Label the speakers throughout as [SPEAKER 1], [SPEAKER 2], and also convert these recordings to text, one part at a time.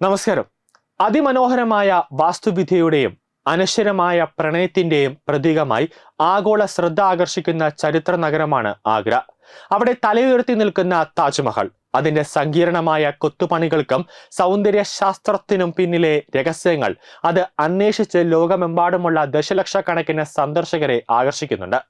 [SPEAKER 1] നമസ്കാരം. അതിമനോഹരമായ വാസ്തുവിദ്യയുടെയും അനശ്വരമായ പ്രണയത്തിന്റെയും പ്രതീകമായി ആഗോള ശ്രദ്ധ ആകർഷിക്കുന്ന ചരിത്ര നഗരമാണ് ആഗ്ര. അവിടെ തലയുയർത്തി നിൽക്കുന്ന താജ്മഹൽ അതിന്റെ സങ്കീർണമായ കൊത്തുപണികൾക്കും സൗന്ദര്യ ശാസ്ത്രത്തിനും പിന്നിലെ രഹസ്യങ്ങൾ അത് അന്വേഷിച്ച് ലോകമെമ്പാടുമുള്ള ദശലക്ഷക്കണക്കിന് സന്ദർശകരെ ആകർഷിക്കുന്നുണ്ട്.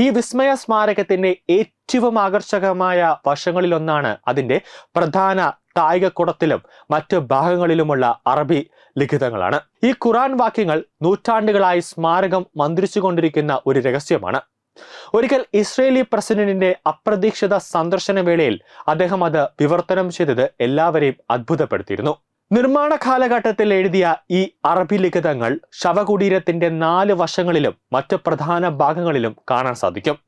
[SPEAKER 1] ഈ വിസ്മയ സ്മാരകത്തിന്റെ ഏറ്റവും ആകർഷകമായ വശങ്ങളിലൊന്നാണ് അതിന്റെ പ്രധാന കായികക്കുടത്തിലും മറ്റ് ഭാഗങ്ങളിലുമുള്ള അറബി ലിഖിതങ്ങളാണ്. ഈ ഖുറാൻ വാക്യങ്ങൾ നൂറ്റാണ്ടുകളായി സ്മാരകം മന്ത്രിച്ചുകൊണ്ടിരിക്കുന്ന ഒരു രഹസ്യമാണ്. ഒരിക്കൽ ഇസ്രേലി പ്രസിഡന്റിന്റെ അപ്രതീക്ഷിത സന്ദർശന വേളയിൽ അദ്ദേഹം അത് വിവർത്തനം ചെയ്തത് എല്ലാവരെയും അത്ഭുതപ്പെടുത്തിയിരുന്നു. നിർമ്മാണ കാലഘട്ടത്തിൽ എഴുതിയ ഈ അറബി ലിഖിതങ്ങൾ ശവകുടീരത്തിന്റെ നാല് വശങ്ങളിലും മറ്റ് പ്രധാന ഭാഗങ്ങളിലും കാണാൻ സാധിക്കും.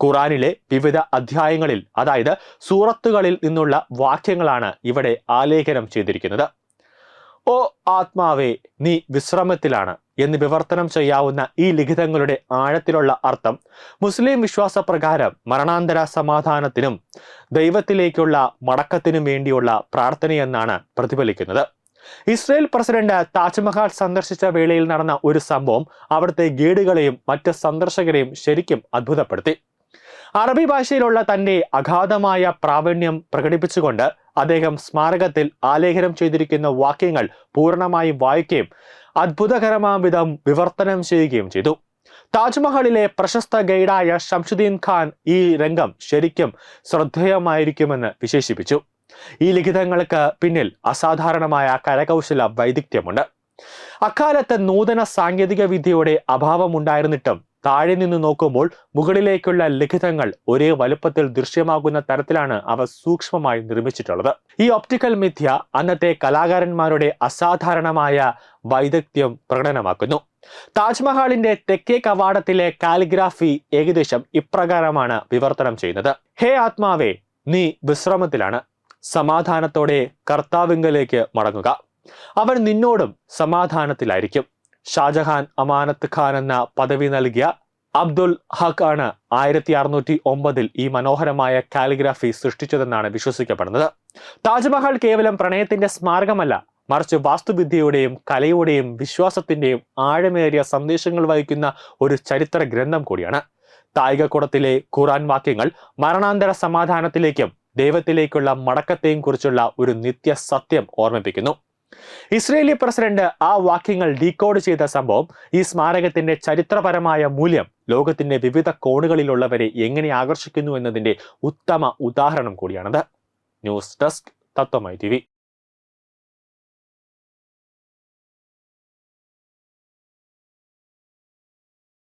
[SPEAKER 1] ഖുറാനിലെ വിവിധ അധ്യായങ്ങളിൽ അതായത് സൂറത്തുകളിൽ നിന്നുള്ള വാക്യങ്ങളാണ് ഇവിടെ ആലേഖനം ചെയ്തിരിക്കുന്നത്. ഓ ആത്മാവേ നീ വിശ്രമത്തിലാണ് എന്ന് വിവർത്തനം ചെയ്യാവുന്ന ഈ ലിഖിതങ്ങളുടെ ആഴത്തിലുള്ള അർത്ഥം മുസ്ലിം വിശ്വാസപ്രകാരം മരണാന്തര സമാധാനത്തിനും ദൈവത്തിലേക്കുള്ള മടക്കത്തിനും വേണ്ടിയുള്ള പ്രാർത്ഥനയെന്നാണ് പ്രതിഫലിക്കുന്നത്. ഇസ്രയേൽ പ്രസിഡന്റ് താജ്മഹൽ സന്ദർശിച്ച വേളയിൽ നടന്ന ഒരു സംഭവം അവിടുത്തെ ഗേഡുകളെയും മറ്റ് സന്ദർശകരെയും ശരിക്കും അത്ഭുതപ്പെടുത്തി. അറബി ഭാഷയിലുള്ള തന്റെ അഗാധമായ പ്രാവീണ്യം പ്രകടിപ്പിച്ചുകൊണ്ട് അദ്ദേഹം സ്മാരകത്തിൽ ആലേഖനം ചെയ്തിരിക്കുന്ന വാക്യങ്ങൾ പൂർണമായി വായിക്കുകയും അത്ഭുതകരമാം വിധം വിവർത്തനം ചെയ്യുകയും ചെയ്തു. താജ്മഹലിലെ പ്രശസ്ത ഗൈഡായ ഷംഷുദ്ദീൻ ഖാൻ ഈ രംഗം ശരിക്കും ശ്രദ്ധേയമായിരിക്കുമെന്ന് വിശേഷിപ്പിച്ചു. ഈ ലിഖിതങ്ങൾക്ക് പിന്നിൽ അസാധാരണമായ കരകൗശല വൈദഗ്ധ്യമുണ്ട്. അക്കാലത്ത് നൂതന സാങ്കേതിക വിദ്യയുടെ അഭാവമുണ്ടായിരുന്നിട്ടും താഴെ നിന്ന് നോക്കുമ്പോൾ മുകളിലേക്കുള്ള ലിഖിതങ്ങൾ ഒരേ വലുപ്പത്തിൽ ദൃശ്യമാകുന്ന തരത്തിലാണ് അവ സൂക്ഷ്മമായി നിർമ്മിച്ചിട്ടുള്ളത്. ഈ ഒപ്റ്റിക്കൽ മിഥ്യ അന്നത്തെ കലാകാരന്മാരുടെ അസാധാരണമായ വൈദഗ്ധ്യം പ്രകടനമാക്കുന്നു. താജ്മഹാളിന്റെ തെക്കേ കവാടത്തിലെ കാലിഗ്രാഫി ഏകദേശം ഇപ്രകാരമാണ് വിവർത്തനം ചെയ്യുന്നത്. ഹേ ആത്മാവേ നീ വിശ്രമത്തിലാണ്. സമാധാനത്തോടെ കർത്താവിങ്കലേക്ക് മടങ്ങുക. അവൻ നിന്നോടും സമാധാനത്തിലായിരിക്കും. ഷാജഹാൻ അമാനത്ത് ഖാൻ എന്ന പദവി നൽകിയ അബ്ദുൽ ഹഖ് ആണ് ആയിരത്തി അറുന്നൂറ്റി ഒമ്പതിൽ ഈ മനോഹരമായ കാലിഗ്രാഫി സൃഷ്ടിച്ചതെന്നാണ് വിശ്വസിക്കപ്പെടുന്നത്. താജ്മഹൽ കേവലം പ്രണയത്തിന്റെ സ്മാരകമല്ല മറിച്ച് വാസ്തുവിദ്യയുടെയും കലയുടെയും വിശ്വാസത്തിന്റെയും ആഴമേറിയ സന്ദേശങ്ങൾ വഹിക്കുന്ന ഒരു ചരിത്ര ഗ്രന്ഥം കൂടിയാണ്. തായികക്കുടത്തിലെ ഖുറാൻ വാക്യങ്ങൾ മരണാന്തര സമാധാനത്തിലേക്കും ദൈവത്തിലേക്കുള്ള മടക്കത്തെയും കുറിച്ചുള്ള ഒരു നിത്യ സത്യം ഓർമ്മിപ്പിക്കുന്നു. ഇസ്രേലി പ്രസിഡന്റ് ആ വാക്യങ്ങൾ ഡീകോഡ് ചെയ്ത സംഭവം ഈ സ്മാരകത്തിന്റെ ചരിത്രപരമായ മൂല്യം ലോകത്തിന്റെ വിവിധ കോണുകളിലുള്ളവരെ എങ്ങനെ ആകർഷിക്കുന്നു എന്നതിന്റെ ഉത്തമ ഉദാഹരണം കൂടിയാണത്. News desk തത്വമായി T